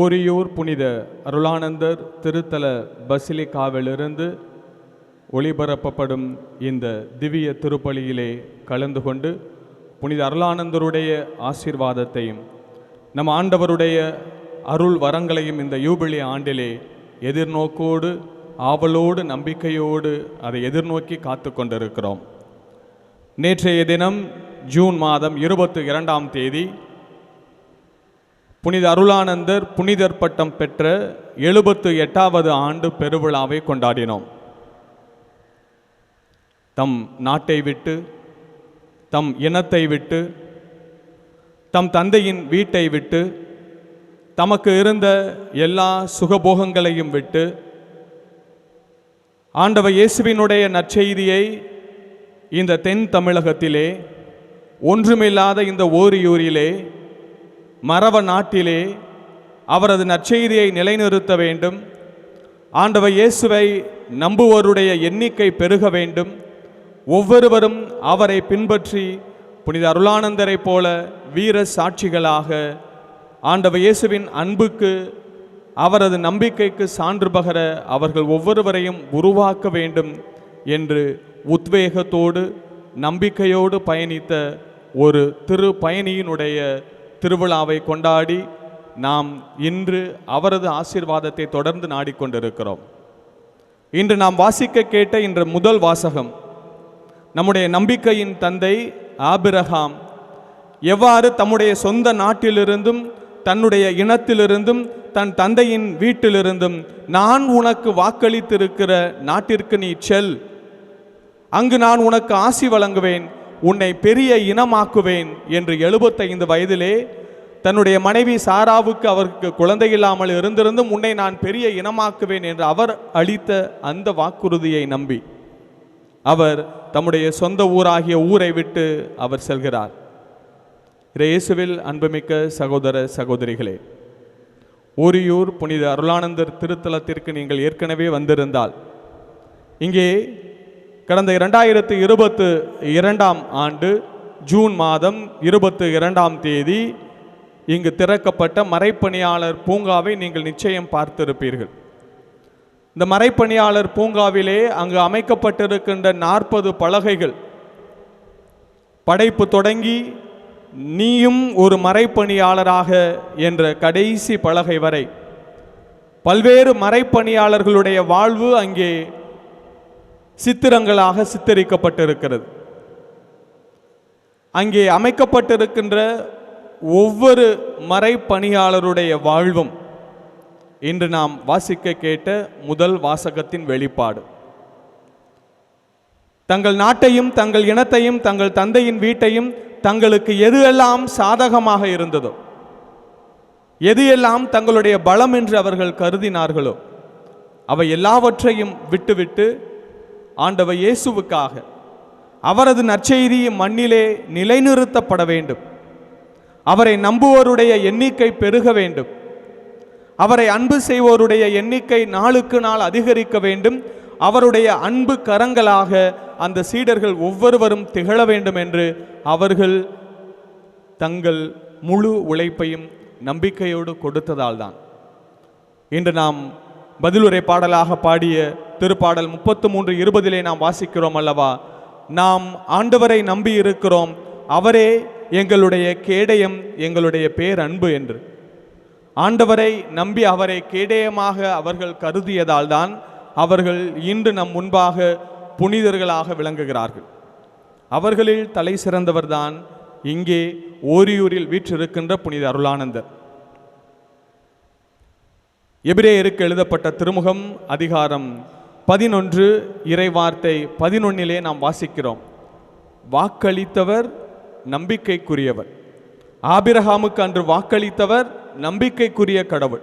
ஓரியூர் புனித அருளானந்தர் திருத்தல பசிலிக்காவிலிருந்து ஒளிபரப்பப்படும் இந்த திவ்ய திருப்பலியிலே கலந்து கொண்டு புனித அருளானந்தருடைய ஆசீர்வாதத்தையும் நம் ஆண்டவருடைய அருள் வரங்களையும் இந்த யூபிலி ஆண்டிலே எதிர்நோக்கோடு ஆவலோடு நம்பிக்கையோடு அதை எதிர்நோக்கி காத்து கொண்டிருக்கிறோம். நேற்றைய தினம் ஜூன் மாதம் இருபத்தி இரண்டாம் தேதி புனித அருளானந்தர் புனிதர் பட்டம் பெற்ற எழுபத்து எட்டாவது ஆண்டு பெருவிழாவை கொண்டாடினோம். தம் நாட்டை விட்டு தம் இனத்தை விட்டு தம் தந்தையின் வீட்டை விட்டு தமக்கு இருந்த எல்லா சுகபோகங்களையும் விட்டு ஆண்டவ இயேசுவினுடைய நற்செய்தியை இந்த தென் தமிழகத்திலே ஒன்றுமில்லாத இந்த ஓரியூரிலே மரவ நாட்டிலே அவரது நற்செய்தியை நிலைநிறுத்த வேண்டும். ஆண்டவ இயேசுவை நம்புவோருடைய எண்ணிக்கை பெருக வேண்டும். ஒவ்வொருவரும் அவரை பின்பற்றி புனித அருளானந்தரைப் போல வீர சாட்சிகளாக ஆண்டவ இயேசுவின் அன்புக்கு அவரது நம்பிக்கைக்கு சான்று பகர அவர்கள் ஒவ்வொருவரையும் உருவாக்க வேண்டும் என்று உத்வேகத்தோடு நம்பிக்கையோடு பயணித்த ஒரு திரு பயணியினுடைய திருவிழாவை கொண்டாடி நாம் இன்று அவரது ஆசீர்வாதத்தை தொடர்ந்து நாடிக்கொண்டிருக்கிறோம். இன்று நாம் வாசிக்க கேட்ட இன்று முதல் வாசகம் நம்முடைய நம்பிக்கையின் தந்தை ஆபிரகாம். எவ்வாறு தம்முடைய சொந்த நாட்டிலிருந்தும் தன்னுடைய இனத்திலிருந்தும் தன் தந்தையின் வீட்டிலிருந்தும் நான் உனக்கு வாக்களித்திருக்கிற நாட்டிற்கு நீ செல். அங்கு நான் உனக்கு ஆசி வழங்குவேன். உன்னை பெரிய இனமாக்குவேன் என்று எழுபத்தைந்து வயதிலே தன்னுடைய மனைவி சாராவுக்கு அவருக்கு குழந்தை இல்லாமல் இருந்திருந்தும் உன்னை நான் பெரிய இனமாக்குவேன் என்று அவர் அளித்த அந்த வாக்குறுதியை நம்பி அவர் தம்முடைய சொந்த ஊராகிய ஊரை விட்டு அவர் செல்கிறார். இயேசுவில் அன்புமிக்க சகோதர சகோதரிகளே ஓரியூர் புனித அருளானந்தர் திருத்தலத்திற்கு நீங்கள் ஏற்கனவே வந்திருந்தால் இங்கே கடந்த இரண்டாயிரத்து இருபத்து இரண்டாம் ஆண்டு ஜூன் மாதம் இருபத்து இரண்டாம் தேதி இங்கு திறக்கப்பட்ட மறைப்பணியாளர் பூங்காவை நீங்கள் நிச்சயம் பார்த்திருப்பீர்கள். இந்த மறைப்பணியாளர் பூங்காவிலே அங்கு அமைக்கப்பட்டிருக்கின்ற நாற்பது பலகைகள். படைப்பு தொடங்கி நீயும் ஒரு மறைப்பணியாளராக என்ற கடைசி பலகை வரை. பல்வேறு மறைப்பணியாளர்களுடைய வாழ்வு அங்கே சித்திரங்களாக சித்தரிக்கப்பட்டிருக்கிறது. அங்கே அமைக்கப்பட்டிருக்கின்ற ஒவ்வொரு மறைப்பணியாளருடைய வாழ்வும் இன்று நாம் வாசிக்க கேட்ட முதல் வாசகத்தின் வெளிப்பாடு. தங்கள் நாட்டையும் தங்கள் இனத்தையும் தங்கள் தந்தையின் வீட்டையும் தங்களுக்கு எது எல்லாம் சாதகமாக இருந்ததோ எது எல்லாம் தங்களுடைய பலம் என்று அவர்கள் கருதினார்களோ அவை எல்லாவற்றையும் விட்டுவிட்டு ஆண்டவர் இயேசுவுக்காக. அவரது நற்செய்தி மண்ணிலே நிலைநிறுத்தப்பட வேண்டும். அவரை நம்புவோருடைய எண்ணிக்கை பெருக வேண்டும். அவரை அன்பு செய்வோருடைய எண்ணிக்கை நாளுக்கு நாள் அதிகரிக்க வேண்டும். அவருடைய அன்பு கரங்களாக அந்த சீடர்கள் ஒவ்வொருவரும் திகழ வேண்டும் என்று அவர்கள் தங்கள் முழு உழைப்பையும் நம்பிக்கையோடு கொடுத்ததால் தான் இன்று நாம் பதிலுரை பாடலாக பாடிய திருப்பாடல் முப்பத்து மூன்று இருபதிலே நாம் வாசிக்கிறோம் அல்லவா? நாம் ஆண்டவரை நம்பி இருக்கிறோம். அவரே எங்களுடைய கேடயம் எங்களுடைய பேரன்பு என்று. ஆண்டவரை நம்பி அவரை கேடயமாக அவர்கள் கருதியதால் தான் அவர்கள் இன்று நம் முன்பாக புனிதர்களாக விளங்குகிறார்கள். அவர்களில் தலை சிறந்தவர்தான் இங்கே ஓரியூரில் வீற்றிருக்கின்ற புனித அருளானந்தர். எபிரேயருக்கு எழுதப்பட்ட திருமுகம் அதிகாரம் பதினொன்று இறைவார்த்தை பதினொன்னிலே நாம் வாசிக்கிறோம். வாக்களித்தவர் நம்பிக்கைக்குரியவர். ஆபிரகாமுக்கு அன்று வாக்களித்தவர் நம்பிக்கைக்குரிய கடவுள்.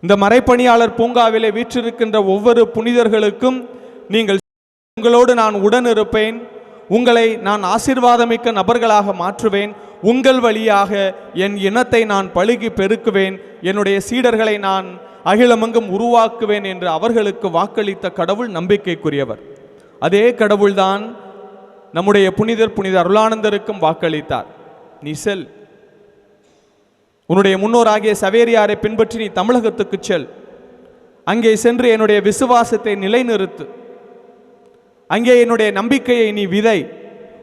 இந்த மறைப்பணியாளர் பூங்காவிலே வீற்றிருக்கின்ற ஒவ்வொரு புனிதர்களுக்கும் நீங்கள் உங்களோடு நான் உடன் இருப்பேன். உங்களை நான் ஆசீர்வாதமிக்க நபர்களாக மாற்றுவேன். உங்கள் வழியாக என் இனத்தை நான் பழுகி பெருக்குவேன். என்னுடைய சீடர்களை நான் அகிலமெங்கும் உருவாக்குவேன் என்று அவர்களுக்கு வாக்களித்த கடவுள் நம்பிக்கைக்குரியவர். அதே கடவுள்தான் நம்முடைய புனிதர் புனித அருளானந்தருக்கும் வாக்களித்தார். நீ செல். உன்னுடைய முன்னோராகிய சவேரியாரை பின்பற்றி நீ தமிழகத்துக்கு செல். அங்கே சென்று என்னுடைய விசுவாசத்தை நிலைநிறுத்து. அங்கே என்னுடைய நம்பிக்கையை நீ விதை.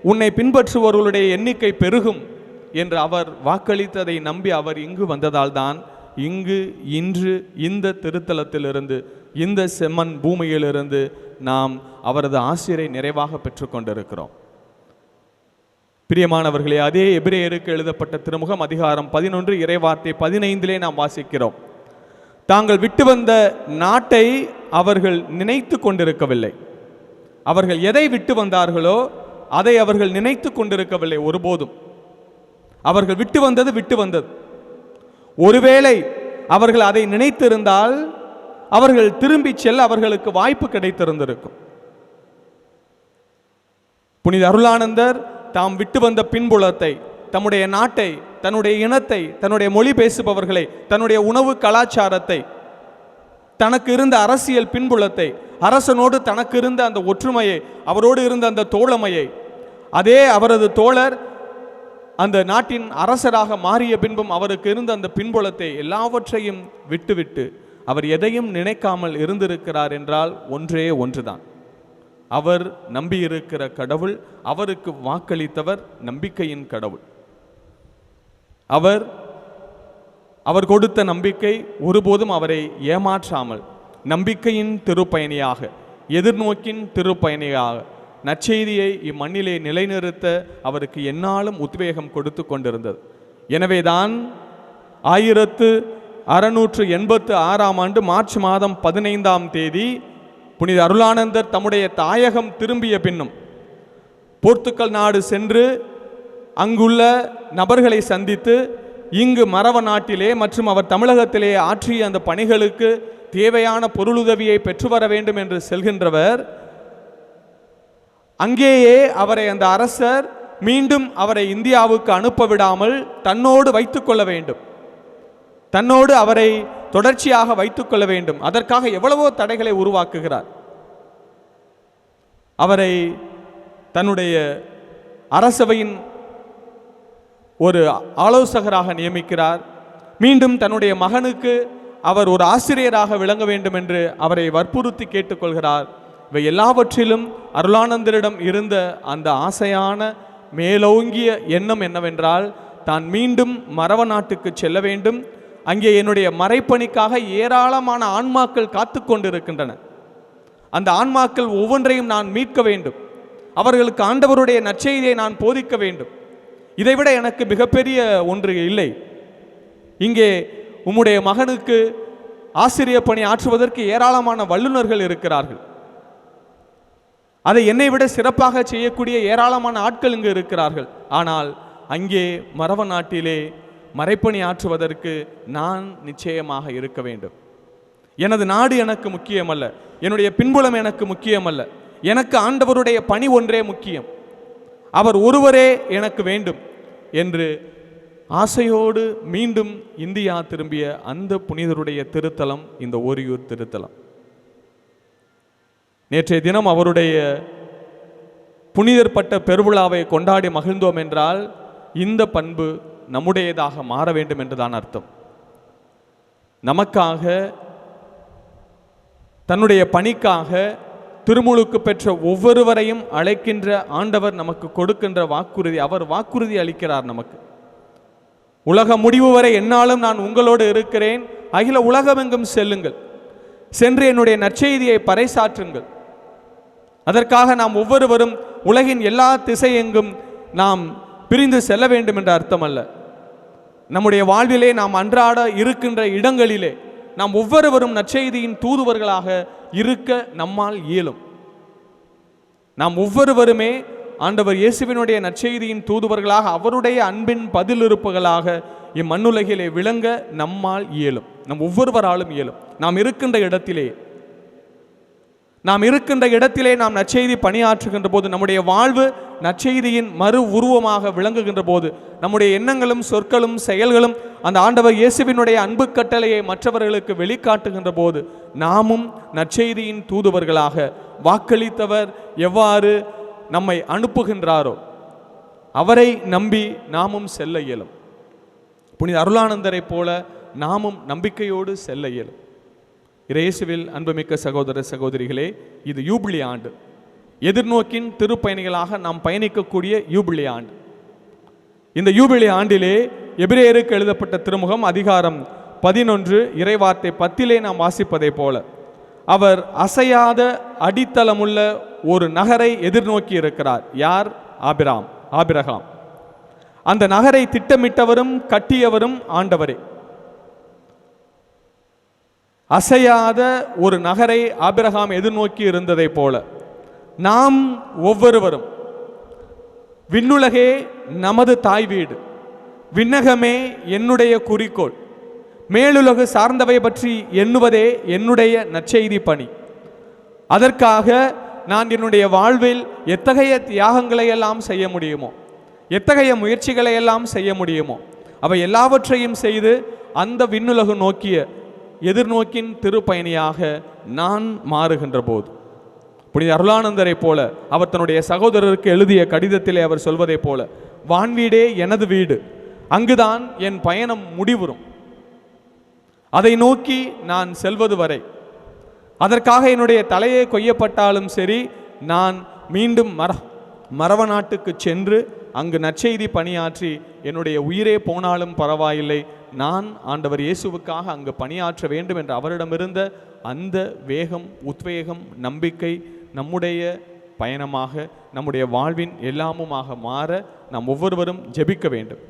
உன்னை பின்பற்றுபவர்களுடைய எண்ணிக்கை பெருகும். என்று அவர் வாக்களித்ததை நம்பி அவர் இங்கு வந்ததால்தான் இங்கு இன்று இந்த திருத்தலத்திலிருந்து இந்த செம்மன் பூமியிலிருந்து நாம் அவரது ஆசிரியரை நிறைவாக பெற்றுக்கொண்டிருக்கிறோம். பிரியமானவர்களே அதே எபிரேயருக்கு எழுதப்பட்ட திருமுகம் அதிகாரம் பதினொன்று இறைவார்த்தை பதினைந்திலே நாம் வாசிக்கிறோம். தாங்கள் விட்டு வந்த நாட்டை அவர்கள் நினைத்து கொண்டிருக்கவில்லை. அவர்கள் எதை விட்டு வந்தார்களோ அதை அவர்கள் நினைத்து கொண்டிருக்கவில்லை ஒருபோதும். அவர்கள் விட்டு வந்தது விட்டு வந்தது. ஒருவேளை அவர்கள் அதை நினைத்திருந்தால் அவர்கள் திரும்பி செல்ல அவர்களுக்கு வாய்ப்பு கிடைத்திருந்திருக்கும். புனித அருளானந்தர் தாம் விட்டு வந்த பின்புலத்தை தம்முடைய நாட்டை தன்னுடைய இனத்தை தன்னுடைய மொழி பேசுபவர்களை தன்னுடைய உணவு கலாச்சாரத்தை தனக்கு இருந்த அரசியல் பின்புலத்தை அரசனோடு தனக்கு இருந்த அந்த ஒற்றுமையை அவரோடு இருந்த அந்த தோழமையை அதே அவரது தோழர் அந்த நாட்டின் அரசராக மாறிய பின்பும் அவருக்கு இருந்த அந்த பின்புலத்தை எல்லாவற்றையும் விட்டுவிட்டு அவர் எதையும் நினைக்காமல் இருந்திருக்கிறார் என்றால் ஒன்றே ஒன்றுதான். அவர் நம்பியிருக்கிற கடவுள் அவருக்கு வாக்களித்தவர் நம்பிக்கையின் கடவுள். அவர் அவர் கொடுத்த நம்பிக்கை ஒருபோதும் அவரை ஏமாற்றாமல் நம்பிக்கையின் திருப்பயணியாக எதிர்நோக்கின் திருப்பயணியாக நற்செய்தியை இம்மண்ணிலே நிலைநிறுத்த அவருக்கு எந்நாளும் உத்வேகம் கொடுத்து கொண்டிருந்தது. எனவேதான் ஆயிரத்து அறுநூற்று எண்பத்து ஆறாம் ஆண்டு மார்ச் மாதம் பதினைந்தாம் தேதி புனித அருளானந்தர் தம்முடைய தாயகம் திரும்பிய பின்னும் போர்த்துக்கல் நாடு சென்று அங்குள்ள நபர்களை சந்தித்து இங்கு மரவ நாட்டிலே மற்றும் அவர் தமிழகத்திலே ஆற்றிய அந்த பணிகளுக்கு தேவையான பொருளுதவியை பெற்று வர வேண்டும் என்று செல்கின்றவர் அங்கேயே அவரை அந்த அரசர் மீண்டும் அவரை இந்தியாவுக்கு அனுப்ப விடாமல் தன்னோடு வைத்துக்கொள்ள வேண்டும். தன்னோடு அவரை தொடர்ச்சியாக வைத்துக்கொள்ள வேண்டும். அதற்காக எவ்வளவோ தடைகளை உருவாக்குகிறார். அவரை தன்னுடைய அரசவையின் ஒரு ஆலோசகராக நியமிக்கிறார். மீண்டும் தன்னுடைய மகனுக்கு அவர் ஒரு ஆசிரியராக விளங்க வேண்டும் என்று அவரை வற்புறுத்தி கேட்டுக்கொள்கிறார் இவை எல்லாவற்றிலும் அருளானந்தரிடம் இருந்த அந்த ஆசையான மேலோங்கிய எண்ணம் என்னவென்றால் தான் மீண்டும் மரவ நாட்டுக்கு செல்ல வேண்டும். அங்கே என்னுடைய மறைப்பணிக்காக ஏராளமான ஆன்மாக்கள் காத்து கொண்டிருக்கின்றன. அந்த ஆன்மாக்கள் ஒவ்வொன்றையும் நான் மீட்க வேண்டும். அவர்களுக்கு ஆண்டவருடைய நற்செய்தியை நான் போதிக்க வேண்டும். இதைவிட எனக்கு மிகப்பெரிய ஒன்று இல்லை. இங்கே உம்முடைய மகனுக்கு ஆசிரியர் பணி ஆற்றுவதற்கு ஏராளமான வல்லுநர்கள் இருக்கிறார்கள். அதை என்னை விட சிறப்பாக செய்யக்கூடிய ஏராளமான ஆட்கள் இங்கு இருக்கிறார்கள். ஆனால் அங்கே மரவ நாட்டிலே மறைப்பணி ஆற்றுவதற்கு நான் நிச்சயமாக இருக்க வேண்டும். எனது நாடு எனக்கு முக்கியமல்ல. என்னுடைய பின்புலம் எனக்கு முக்கியமல்ல. எனக்கு ஆண்டவருடைய பணி ஒன்றே முக்கியம். அவர் ஒருவரே எனக்கு வேண்டும் என்று ஆசையோடு மீண்டும் இந்தியா திரும்பிய அந்த புனிதருடைய திருத்தலம் இந்த ஓரியூர் திருத்தலம். நேற்றைய தினம் அவருடைய புனிதர் பட்ட பெருவிழாவை கொண்டாடி மகிழ்ந்தோம் என்றால் இந்த பண்பு நம்முடையதாக மாற வேண்டும் என்றுதான் அர்த்தம். நமக்காக தன்னுடைய பணிக்காக திருமுழுக்கு பெற்ற ஒவ்வொருவரையும் அழைக்கின்ற ஆண்டவர் நமக்கு கொடுக்கின்ற வாக்குறுதி அவர் வாக்குறுதி அளிக்கிறார் நமக்கு. உலக முடிவு வரை என்னாலும் நான் உங்களோடு இருக்கிறேன். அகில உலகமெங்கும் செல்லுங்கள். சென்று என்னுடைய நற்செய்தியை பறைசாற்றுங்கள். அதற்காக நாம் ஒவ்வொருவரும் உலகின் எல்லா திசையெங்கும் நாம் பிரிந்து செல்ல வேண்டும் என்ற அர்த்தம் அல்ல நம்முடைய வாழ்விலே நாம் அன்றாட இருக்கின்ற இடங்களிலே நாம் ஒவ்வொருவரும் நற்செய்தியின் தூதுவர்களாக இருக்க நம்மால் இயலும். நாம் ஒவ்வொருவருமே ஆண்டவர் இயேசுவினுடைய நற்செய்தியின் தூதுவர்களாக அவருடைய அன்பின் பதிலிருப்புகளாக இம்மண்ணுலகிலே விளங்க நம்மால் இயலும். நம் ஒவ்வொருவராலும் இயலும். நாம் இருக்கின்ற இடத்திலே நாம் இருக்கின்ற இடத்திலே நாம் நற்செய்தி பணியாற்றுகின்ற போது நம்முடைய வாழ்வு நற்செய்தியின் மறு உருவமாக விளங்குகின்ற போது நம்முடைய எண்ணங்களும் சொற்களும் செயல்களும் அந்த ஆண்டவர் இயேசுவினுடைய அன்பு கட்டளையை மற்றவர்களுக்கு வெளிக்காட்டுகின்ற போது நாமும் நற்செய்தியின் தூதுவர்களாக வாக்களித்தவர் எவ்வாறு நம்மை அனுப்புகின்றாரோ அவரை நம்பி நாமும் செல்ல இயலும். புனித அருளானந்தரைப் போல நாமும் நம்பிக்கையோடு செல்ல இயலும். இயேசுவில் அன்புமிக்க சகோதர சகோதரிகளே இது யூபிளி ஆண்டு. எதிர்நோக்கின் திருப்பயணிகளாக நாம் பயணிக்கக்கூடிய யூபிலி ஆண்டு. இந்த யூபிலி ஆண்டிலே எபிரேயருக்கு எழுதப்பட்ட திருமுகம் அதிகாரம் பதினொன்று இறைவார்த்தை பத்திலே நாம் வாசிப்பதைப் போல. அவர் அசையாத அடித்தளமுள்ள ஒரு நகரை எதிர்நோக்கி இருக்கிறார். யார்? Abram Abraham. அந்த நகரை திட்டமிட்டவரும் கட்டியவரும் ஆண்டவரே. அசையாத ஒரு நகரை ஆபிரகாம் எதிர்நோக்கி இருந்ததைப் போல நாம் ஒவ்வொருவரும் விண்ணுலகே நமது தாய் வீடு விண்ணகமே என்னுடைய குறிக்கோள் மேலுலகு சார்ந்தவை பற்றி எண்ணுவதே என்னுடைய நற்செய்தி பணி. அதற்காக நான் என்னுடைய வாழ்வில் எத்தகைய தியாகங்களை எல்லாம் செய்ய முடியுமோ எத்தகைய முயற்சிகளை எல்லாம் செய்ய முடியுமோ அவை எல்லாவற்றையும் செய்து அந்த விண்ணுலகு நோக்கிய எதிர்நோக்கின் திருப்பயணியாக நான் மாறுகின்ற போது புனித அருளானந்தரைப் போல அவர் தன்னுடைய சகோதரருக்கு எழுதிய கடிதத்திலே அவர் சொல்வதைப் போல வான்வீடே எனது வீடு அங்குதான் என் பயணம் முடிவுறும். அதை நோக்கி நான் செல்வது வரை அதற்காக என்னுடைய தலையே கொய்யப்பட்டாலும் சரி நான் மீண்டும் மர மரவ நாட்டுக்கு சென்று அங்கு நற்செய்தி பணியாற்றி என்னுடைய உயிரே போனாலும் பரவாயில்லை நான் ஆண்டவர் இயேசுவுக்காக அங்கு பணியாற்ற வேண்டும் என்று அவரிடமிருந்த அந்த வேகம் உத்வேகம் நம்பிக்கை நம்முடைய பயணமாக நம்முடைய வாழ்வின் எல்லாமுமாக மாற நாம் ஒவ்வொருவரும் ஜெபிக்க வேண்டும்.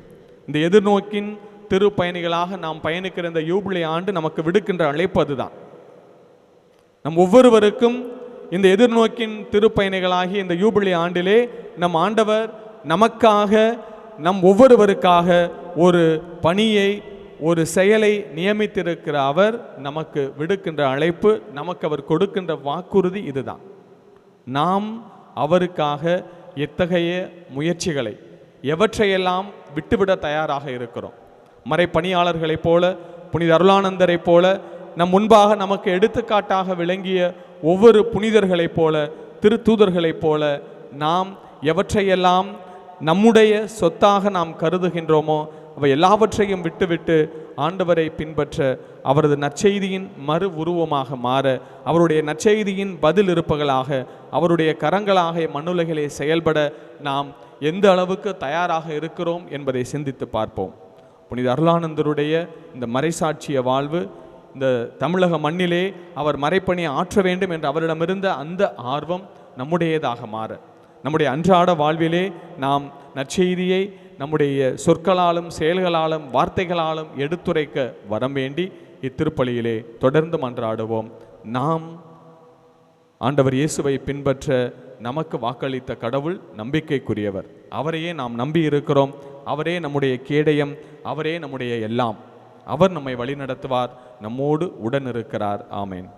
இந்த எதிர்நோக்கின் திருப்பயணிகளாக நாம் பயணிக்கிற இந்த யூபிலி ஆண்டு நமக்கு விடுக்கின்ற அழைப்பு அதுதான். நம் ஒவ்வொருவருக்கும் இந்த எதிர்நோக்கின் திருப்பயணிகளாகி இந்த யூபிலி ஆண்டிலே நம் ஆண்டவர் நமக்காக நம் ஒவ்வொருவருக்காக ஒரு பணியை ஒரு செயலை நியமித்திருக்கிற அவர் நமக்கு விடுக்கின்ற அழைப்பு நமக்கு அவர் கொடுக்கின்ற வாக்குறுதி இதுதான். நாம் அவருக்காக எத்தகைய முயற்சிகளை எவற்றையெல்லாம் விட்டுவிட தயாராக இருக்கிறோம்? மறைப்பணியாளர்களைப் போல புனித அருளானந்தரைப் போல நம் முன்பாக நமக்கு எடுத்துக்காட்டாக விளங்கிய ஒவ்வொரு புனிதர்களைப் போல திருத்தூதர்களைப் போல நாம் எவற்றையெல்லாம் நம்முடைய சொத்தாக நாம் கருதுகின்றோமோ அவை எல்லாவற்றையும் விட்டுவிட்டு ஆண்டவரை பின்பற்ற அவரது நற்செய்தியின் மறு உருவமாக மாற அவருடைய நற்செய்தியின் பதில் இருப்பகளாக அவருடைய கரங்களாக மண்ணுலகிலே செயல்பட நாம் எந்த அளவுக்கு தயாராக இருக்கிறோம் என்பதை சிந்தித்து பார்ப்போம். புனித அருளானந்தருடைய இந்த மறைசாட்சிய வாழ்வு இந்த தமிழக மண்ணிலே அவர் மறைப்பணி ஆற்ற வேண்டும் என்று அவரிடமிருந்த அந்த ஆர்வம் நம்முடையதாக மாற நம்முடைய அன்றாட வாழ்விலே நாம் நற்செய்தியை நம்முடைய சொற்களாலும் செயல்களாலும் வார்த்தைகளாலும் எடுத்துரைக்க வரம் வேண்டி இத்திருப்பலியிலே தொடர்ந்து மன்றாடுவோம். நாம் ஆண்டவர் இயேசுவை பின்பற்ற நமக்கு வாக்களித்த கடவுள் நம்பிக்கைக்குரியவர். அவரையே நாம் நம்பி இருக்கிறோம். அவரே நம்முடைய கேடயம். அவரே நம்முடைய எல்லாம். அவர் நம்மை வழிநடத்துவார். நம்மோடு உடன் இருக்கிறார். ஆமேன்.